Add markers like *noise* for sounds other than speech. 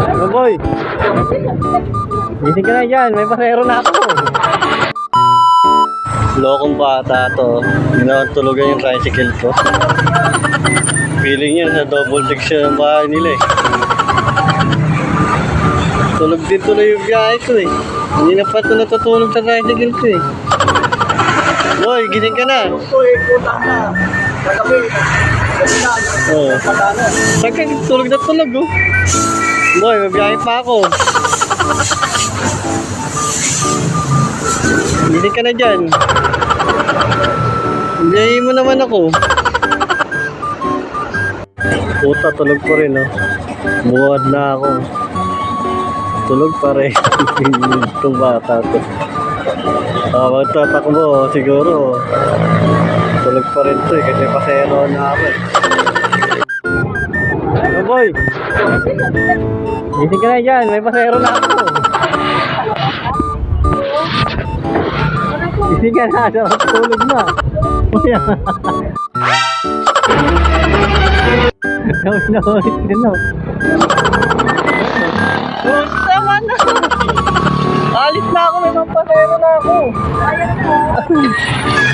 Ano boy? Gising ka na dyan, may pasero na ako. Lokong bata to. Ginawag yung tricycle ko. Feeling niya sa double siya ng bahay nila eh. Tulog din tuloy yung biyahe ko eh. Hindi na pa natutulog sa tricycle ko eh. Boy, gising ka na. Uy, utang na. Kagabi. Kanina, Oo. patano. Saan ka tulog na tulog oh? Boy, may biyahe pa ako. Gising ka na dyan. Biyahe mo naman ako. Puta, tulog pa rin oh. Buwad na ako. Tulog pa rin. *laughs* Itong bata to. Ah, magtatakbo siguro. Tulog pa rin to eh, kasi pasero na ako eh. Ano boy? Gising ka na dyan, may pasero na ako. Gising ka na, sarap tulog na. Kuya. Nawin na ulit ka na. Alis na ako, may mga pasero na ako. *laughs*